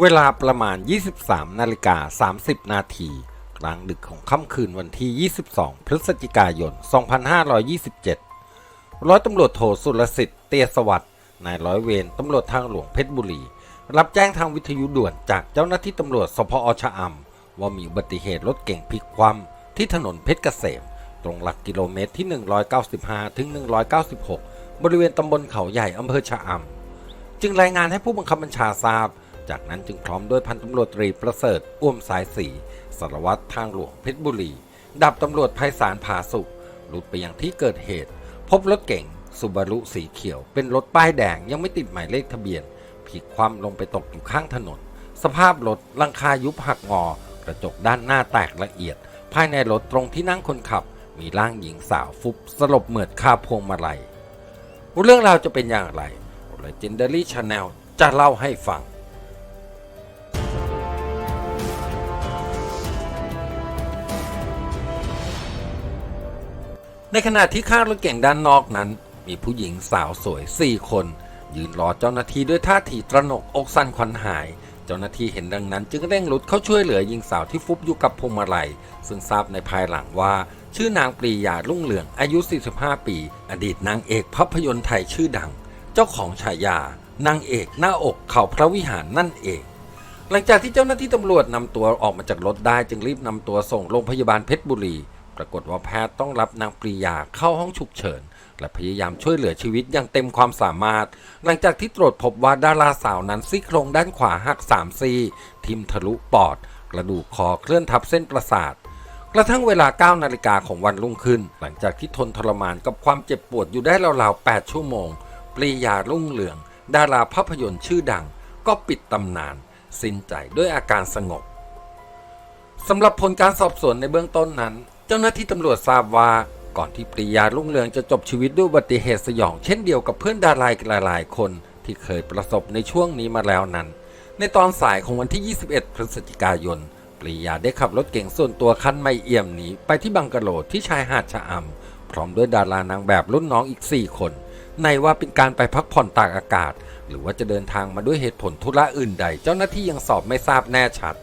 เวลาประมาณ 23 นาฬิกา 30 นาที กลางดึกของค่ำคืนวันที่ 22 พฤศจิกายน 2527 ร้อยตำรวจโทสุรสิทธิ์ เตียสวัสด์นายร้อยเวรตำรวจทางหลวงเพชรบุรี รับแจ้งทางวิทยุด่วนจากเจ้าหน้าที่ตำรวจสพอชะอำว่ามีอุบัติเหตุรถเก่งพลิกคว่ำที่ถนนเพชรเกษม ตรงหลักกิโลเมตรที่ 195 ถึง 196 บริเวณตำบลเขาใหญ่อำเภอชะอำจึงรายงานให้ผู้บังคับบัญชาทราบ จากนั้นจึงพร้อมด้วยพันตำรวจตรีประเสริฐอ้วมสายสีสารวัตรทางหลวงเพชรบุรีดับตำรวจไพศาลผาสุขรุดไปยังที่เกิดเหตุ พบรถเก๋งสุบารุสีเขียว เป็นรถป้ายแดงยังไม่ติดหมายเลขทะเบียนพลิกคว่ำลงไปตกอยู่ข้างถนน สภาพรถลังคายุบหักงอกระจกด้านหน้าแตกละเอียด ภายในรถตรงที่นั่งคนขับ มีร่างหญิงสาวฟุบสลบเหมือดคาพวงมาลัยเรื่องราวจะเป็นอย่างไร Legendary Channel จะเล่าให้ฟัง ในขณะที่ข้างรถเก่งด้านนอกนั้น มีผู้หญิงสาวสวย 4 คน ยืนรอเจ้าหน้าที่ด้วยท่าทีตระหนกอกสั่นขวัญหาย เจ้าหน้าที่เห็นดังนั้น จึงเร่งรุดเข้าช่วยเหลือหญิงสาวที่ฟุบอยู่กับพวงมาลัย ซึ่งทราบในภายหลังว่า ชื่อนางปรียารุ่งเรืองอายุ 45 ปี อดีตนางเอกภาพยนตร์ไทยชื่อดัง เจ้าของฉายานางเอกหน้าอกเขาพระวิหารนั่นเองหลังจากที่เจ้าหน้าที่ตำรวจนำตัวออกมาจากรถได้จึงรีบนำตัวส่งโรงพยาบาลเพชรบุรี ปรากฏว่าแพทย์ต้องรับนางปรียาเข้าห้องฉุกเฉิน และพยายามช่วยเหลือชีวิตอย่างเต็มความสามารถ หลังจากที่ตรวจพบว่าดาราสาวนั้นซี่โครงด้านขวาหัก3ซี่ทิ่มทะลุปอด กระดูกคอเคลื่อนทับเส้นประสาทกระทั่งเวลา 9 นาฬิกาของวันรุ่งขึ้น หลังจากที่ทนทรมานกับความเจ็บปวดอยู่ได้ราวๆ 8 ชั่วโมง ปรียารุ่งเรือง ดาราภาพยนตร์ชื่อดัง ก็ปิดตำนาน สิ้นใจด้วยอาการสงบสำหรับผลการสอบสวนในเบื้องต้นนั้น จ้าหน้าที่ตำรวจทราบว่าก่อนที่ปรียารุ่งเรืองจะจบชีวิตด้วยอุบัติเหตุสยองเช่นเดียวกับเพื่อนดาราหลาย ๆ คนที่เคยประสบในช่วงนี้มาแล้วนั้น ในตอนสายของวันที่ 21 พฤศจิกายน ปรียาได้ขับรถเก๋งส่วนตัวคันไม่เอี่ยมหนีไปที่บังกะโลที่ชายหาดชะอำพร้อมด้วยดารานางแบบรุ่นน้องอีก 4 คน ในว่าเป็นการไปพักผ่อนตากอากาศ หรือว่าจะเดินทางมาด้วยเหตุผลธุระอื่นใด เจ้าหน้าที่ยังสอบไม่ทราบแน่ชัด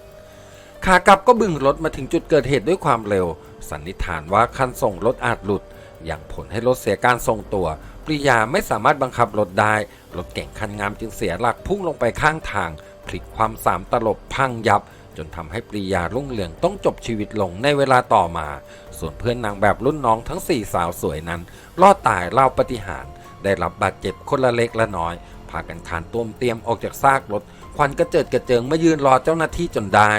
ขากลับก็บึงรถมาถึงจุดเกิดเหตุด้วยความเร็ว สันนิษฐานว่าคันส่งรถอาจหลุด อย่างผลให้รถเสียการทรงตัว ปริยาไม่สามารถบังคับรถได้ รถเก่งคันงามจึงเสียหลักพุ่งลงไปข้างทาง พลิกความสามตลบพังยับ จนทำให้ปริยารุ่งเรืองต้องจบชีวิตลงในเวลาต่อมา ส่วนเพื่อนนางแบบรุ่นน้องทั้ง 4 สาวสวยนั้น รอดตายเล่าปาฏิหารย์ได้รับบาดเจ็บคนละเล็กละน้อย พากันขานต้มเตรียมออกจากซากรถ ควันกระเจิดกระเจิงมายืนรอเจ้าหน้าที่จนได้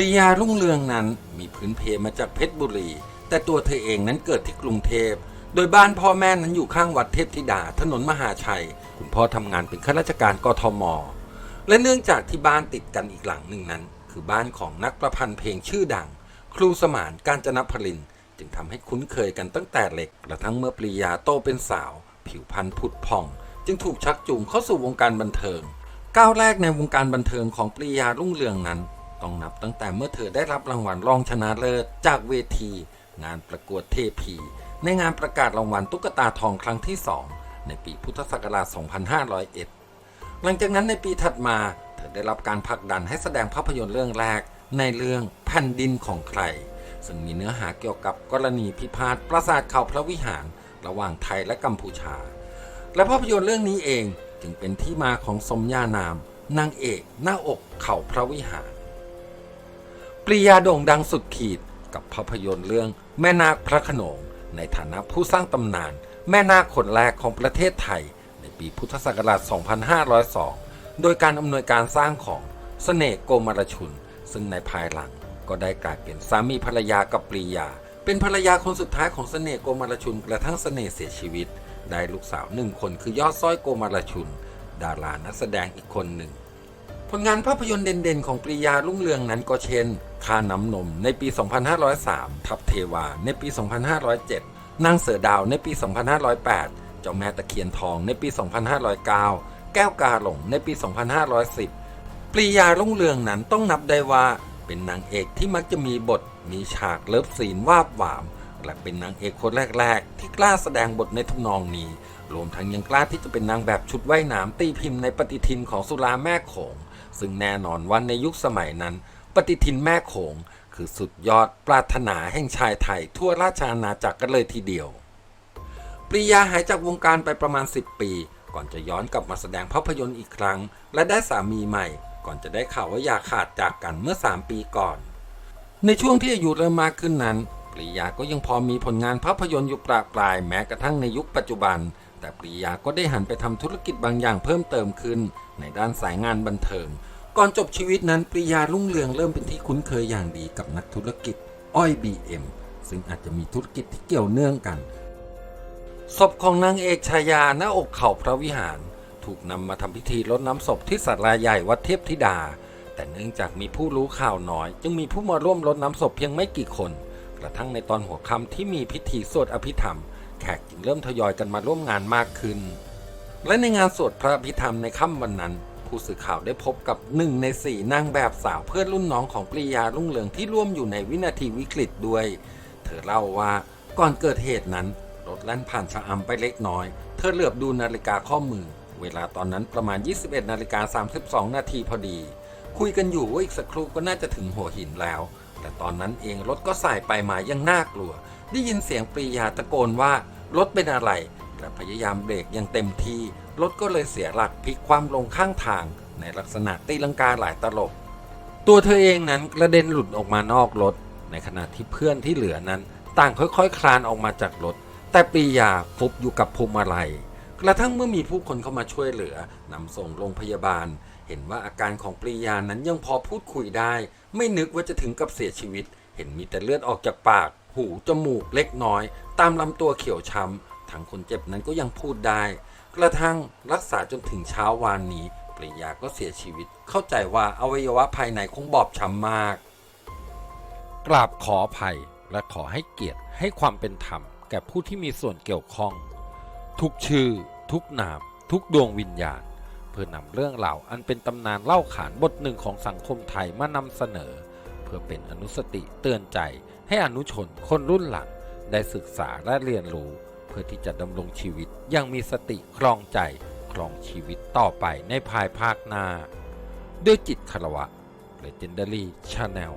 ริยารุ่งเรืองนั้นมีพื้นเพมาจากเพชรบุรี แต่ตัวเธอเองนั้นเกิดที่กรุงเทพ โดยบ้านพ่อแม่นั้นอยู่ข้างวัดเทพธิดา ถนนมหาชัย คุณพ่อทำงานเป็นข้าราชการกทม และเนื่องจากที่บ้านติดกันอีกหลังหนึ่งนั้น คือบ้านของนักประพันธ์เพลงชื่อดัง ครูสมานการจนพลิน จึงทำให้คุ้นเคยกันตั้งแต่เล็กกระทั่งเมื่อปริยาโตเป็นสาว ผิวพรรณผุดผ่อง จึงถูกชักจูงเข้าสู่วงการบันเทิงก้าวแรกในวงการบันเทิงของปริยารุ่งเรืองนั้น ต้องนับตั้งแต่เมื่อเธอได้รับรางวัลรองชนะเลิศจากเวที งานประกวดเทพี ในงานประกาศรางวัลตุ๊กตาทองครั้งที่ 2 ในปีพุทธศักราช 2501 หลังจากนั้นในปีถัดมา เธอได้รับการผลักดันให้แสดงภาพยนตร์เรื่องแรก ในเรื่องแผ่นดินของใคร ซึ่งมีเนื้อหาเกี่ยวกับกรณีพิพาทปราสาทเขาพระวิหาร ระหว่างไทยและกัมพูชา และภาพยนตร์เรื่องนี้เองจึงเป็นที่มาของสมญานามนางเอกหน้าอกเขาพระวิหาร ปริยาโด่งดังสุดขีดกับภาพยนตร์เรื่องแม่นาคพระขนง ในฐานะผู้สร้างตำนาน แม่นาคคนแรกของประเทศไทย ในปีพุทธศักราช 2502 โดยการอำนวยการสร้างของเสน่ห์โกมารชุน ซึ่งในภายหลังก็ได้กลายเป็นสามีภรรยากับปริยา เป็นภรรยาคนสุดท้ายของเสน่ห์โกมารชุนกระทั่งเสน่ห์เสียชีวิต ได้ลูกสาวหนึ่งคนคือยอดสร้อยโกมารชุน ดารานักแสดงอีกคนหนึ่ง ผลงานภาพยนตร์เด่นๆ ของปริยารุ่งเรืองนั้นก็เช่นคาน้ำนมในปี 2503 ทับเทวา ในปี 2507 นางเสือดาวในปี 2508 เจ้าแม่ตะเคียนทองในปี 2509 แก้วกาหลงในปี 2510 ปริยารุ่งเรืองนั้นต้องนับได้ว่า เป็นนางเอกที่มักจะมีบท มีฉากเลิฟซีนวาบหวาม และเป็นนางเอกคนแรก ๆ ที่กล้าแสดงบทในทำนองนี้ รวมทั้งยังกล้าที่จะเป็นนางแบบชุดว่ายน้ำตีพิมพ์ในปฏิทินของสุราแม่โขง ซึ่งแน่นอนว่าในยุคสมัยนั้น ปฏิทินแม่โขงคือสุดยอดปรารถนาแห่งชายไทยทั่วราชอาณาจักรกันเลยทีเดียว ปริยาหายจากวงการไปประมาณ 10 ปี ก่อนจะย้อนกลับมาแสดงภาพยนตร์อีกครั้ง และได้สามีใหม่ ก่อนจะได้ข่าวว่าอย่าขาดจากกันเมื่อ 3 ปีก่อน ในช่วงที่อายุเริ่มมากขึ้นนั้น ปริยาก็ยังพอมีผลงานภาพยนตร์อยู่ปราปรายแม้กระทั่งในยุคปัจจุบัน แต่ปริยาก็ได้หันไปทำธุรกิจบางอย่างเพิ่มเติมขึ้น ในด้านสายงานบันเทิง ก่อนจบชีวิตนั้นปริยารุ่งเรืองเริ่มเป็นที่คุ้นเคยอย่างดีกับนักธุรกิจอ้อย BM ซึ่งอาจจะมีธุรกิจที่เกี่ยวเนื่องกัน ศพของนางเอกชายาหน้าอกเข่าพระวิหาร ถูกนำมาทำพิธีรดน้ำศพที่ศาลาใหญ่วัดเทพธิดา แต่เนื่องจากมีผู้รู้ข่าวน้อย จึงมีผู้มาร่วมรดน้ำศพเพียงไม่กี่คน กระทั่งในตอนหัวค่ำที่มีพิธีสวดอภิธรรม แขกจึงเริ่มทยอยกันมาร่วมงานมากขึ้น และในงานสวดพระอภิธรรมในค่ำวันนั้น ผู้สื่อข่าวได้พบกับหนึ่งในสี่นางแบบสาวเพื่อนรุ่นน้องของปริยารุ่งเรืองที่ร่วมอยู่ในวินาทีวิกฤตด้วย เธอเล่าว่าก่อนเกิดเหตุนั้นรถแล่นผ่านชะอำไปเล็กน้อย เธอเหลือบดูนาฬิกาข้อมือ เวลาตอนนั้นประมาณ 21นาฬิกา32 นาทีพอดี คุยกันอยู่ว่าอีกสักครู่ก็น่าจะถึงหัวหินแล้ว แต่ตอนนั้นเองรถก็สายไปมายังน่ากลัว ได้ยินเสียงปรียาตะโกนว่ารถเป็นอะไรและพยายามเบรกอย่างเต็มที่ รถก็เลยเสียหลักพลิกคว่ำลงข้างทาง ในลักษณะตีลังกาหลายตลบ ตัวเธอเองนั้นกระเด็นหลุดออกมานอกรถ ในขณะที่เพื่อนที่เหลือนั้น ต่างค่อยๆ คลานออกมาจากรถ แต่ปรียาฟุบอยู่กับพวงมาลัยกระทั่งเมื่อมีผู้คนเข้ามาช่วยเหลือนำส่งโรงพยาบาล เห็นว่าอาการของปรียานั้นยังพอพูดคุยได้ ไม่นึกว่าจะถึงกับเสียชีวิต เห็นมีแต่เลือดออกจากปาก หูจมูกเล็กน้อย ตามลำตัวเขียวช้ำทั้งคนเจ็บนั้นก็ยังพูดได้ กระทั่งรักษาจนถึงเช้าวานนี้ปริยาก็เสียชีวิต เข้าใจว่าอวัยวะภายในคงบอบช้ำมาก กราบขออภัยและขอให้เกียรติให้ความเป็นธรรมแก่ผู้ที่มีส่วนเกี่ยวข้อง ทุกชื่อ ทุกนาม ทุกดวงวิญญาณ เพื่อนำเรื่องราวอันเป็นตำนานเล่าขานบทหนึ่งของสังคมไทยมานำเสนอ เพื่อเป็นอนุสติเตือนใจให้อนุชนคนรุ่นหลัง ได้ศึกษาและเรียนรู้ เพื่อที่จะดำรงชีวิตอยังมีสติครองใจ ครองชีวิตต่อไปในภายภาคหน้า ด้วยจิตคารวะ Legendary Channel